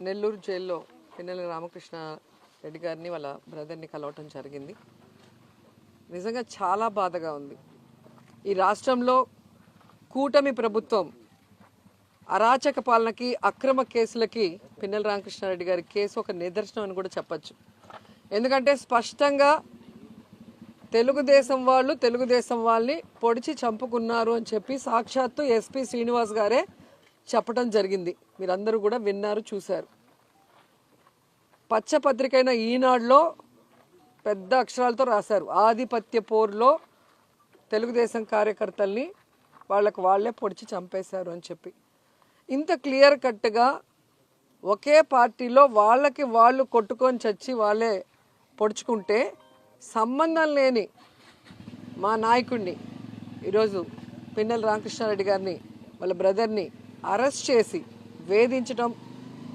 నెల్లూరు జైల్లో పిన్నెల రామకృష్ణ రెడ్డి గారిని వాళ్ళ బ్రదర్ని కలవటం జరిగింది. నిజంగా చాలా బాధగా ఉంది. ఈ రాష్ట్రంలో కూటమి ప్రభుత్వం అరాచక పాలనకి అక్రమ కేసులకి పిన్నెల రామకృష్ణారెడ్డి గారి కేసు ఒక నిదర్శనం అని కూడా చెప్పచ్చు. ఎందుకంటే స్పష్టంగా తెలుగుదేశం వాళ్ళు తెలుగుదేశం వాళ్ళని పొడిచి చంపుకున్నారు అని చెప్పి సాక్షాత్తు ఎస్పి శ్రీనివాస్ గారే చెప్పడం జరిగింది. మీరందరూ కూడా విన్నారు చూశారు. పచ్చపత్రికైన ఈనాడులో పెద్ద అక్షరాలతో రాశారు. ఆధిపత్య పోరులో తెలుగుదేశం కార్యకర్తల్ని వాళ్ళకు వాళ్ళే పొడిచి చంపేశారు అని చెప్పి. ఇంత క్లియర్ కట్గా ఒకే పార్టీలో వాళ్ళకి వాళ్ళు కొట్టుకొని చచ్చి వాళ్ళే పొడుచుకుంటే సంబంధం లేని మా నాయకుడిని ఈరోజు పిన్నెల రామకృష్ణారెడ్డి గారిని వాళ్ళ బ్రదర్ని అరెస్ట్ చేసి వేధించడం